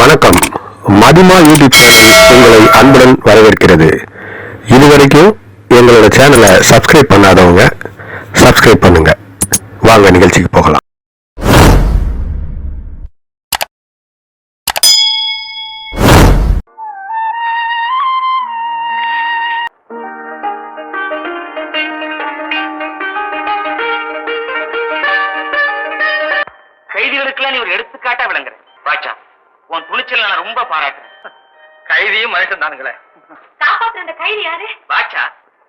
வணக்கம். மதிமா YouTube channel உங்களை அன்புடன் வரவேற்கிறது. இதுவரைக்கும் எங்களோட சேனலை சப்ஸ்கிரைப் பண்ணாதவங்க சப்ஸ்கிரைப் பண்ணுங்க. வாங்க நிகழ்ச்சிக்கு போகலாம். கைதிகளுக்கெல்லாம் நீ ஒரு எடுத்துக்காட்டா விளங்குற பாச்சா உன் துணிச்சல நான் ரொம்ப பாராட்டுறேன் கைதியும் மனுஷன் தானுங்களே. காப்பாத்துற அந்த கைதி யாரு? பாச்சா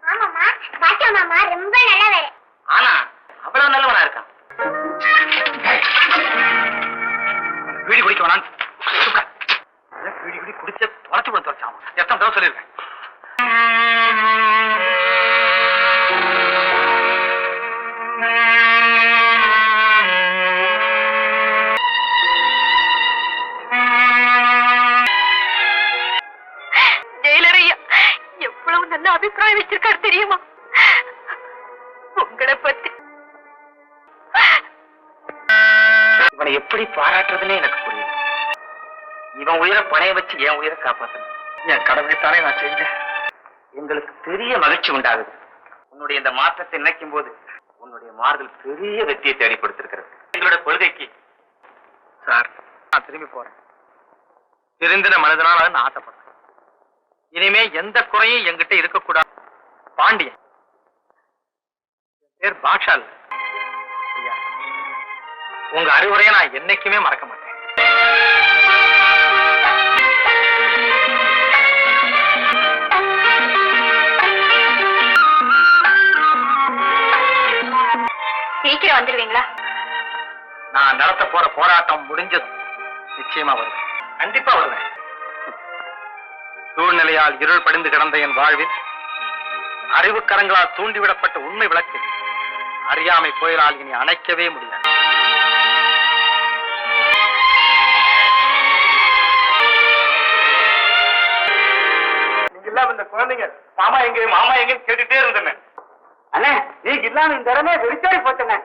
ஆமாமா பாட்டா மாமா ரொம்ப நல்லவர். ஆனா அவ்வளவு நல்லவனா இருக்கான். வீடு குடிக்க வேணாம் வீடு குடி குடிச்ச தொலைச்சு போட தொலைச்சான் எத்தனை தடவை சொல்லியிருக்கேன். என்ன அபிப்பிராயம் வச்சிருக்காரு தெரியுமா? உங்களை பத்தி. இவனை எப்படி பாராட்டுறதுன்னு எனக்கு புரியுது இவன் உயிரை பணைய வச்சு என் உயிரை காப்பாத்தணும். என் கடவுளைத்தானே நான் செஞ்சேன். எங்களுக்கு பெரிய மகிழ்ச்சி உண்டாகுது. உன்னுடைய இந்த மாற்றத்தை நினைக்கும் போது உன்னுடைய மாறுதல் பெரிய வெற்றியை தேடி கொடுத்திருக்கிறது. எங்களோட கொள்கைக்கு. சார் நான் திரும்பி போறேன். திருந்தின மனிதனால நான் ஆசைப்படுறேன். இனிமே எந்த குறையும் என்கிட்ட இருக்கக்கூடாது. பாண்டியன். பேர் ஐயா உங்க அறிவுரையை நான் என்னைக்குமே மறக்க மாட்டேன். சீக்கிரம் வந்துருவீங்களா? நான் நடத்த போற போராட்டம் முடிஞ்சது நிச்சயமா வருவேன். கண்டிப்பா வருவேன். சூழ்நிலையால் இருள் படிந்து கிடந்த என் வாழ்வில் அறிவுக்கரங்களால் தூண்டிவிடப்பட்ட உண்மை விளக்கு அறியாமை புயலால் இனி அணைக்கவே முடியாது இல்லாம இந்த குழந்தைங்க மாமா எங்க மாமா எங்க கேட்டுட்டே இருந்தேன். அண்ணே நீங்க இல்லாம இந்த இடமே வெளிச்சாடி போச்சுங்க.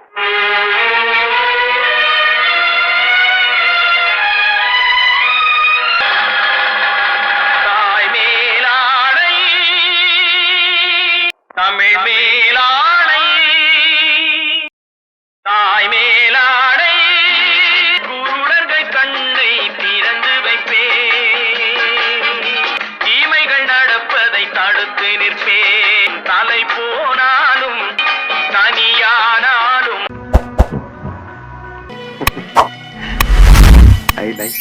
தடுத்து நிற்பேன். தலை போனாலும் தனியானாலும். I like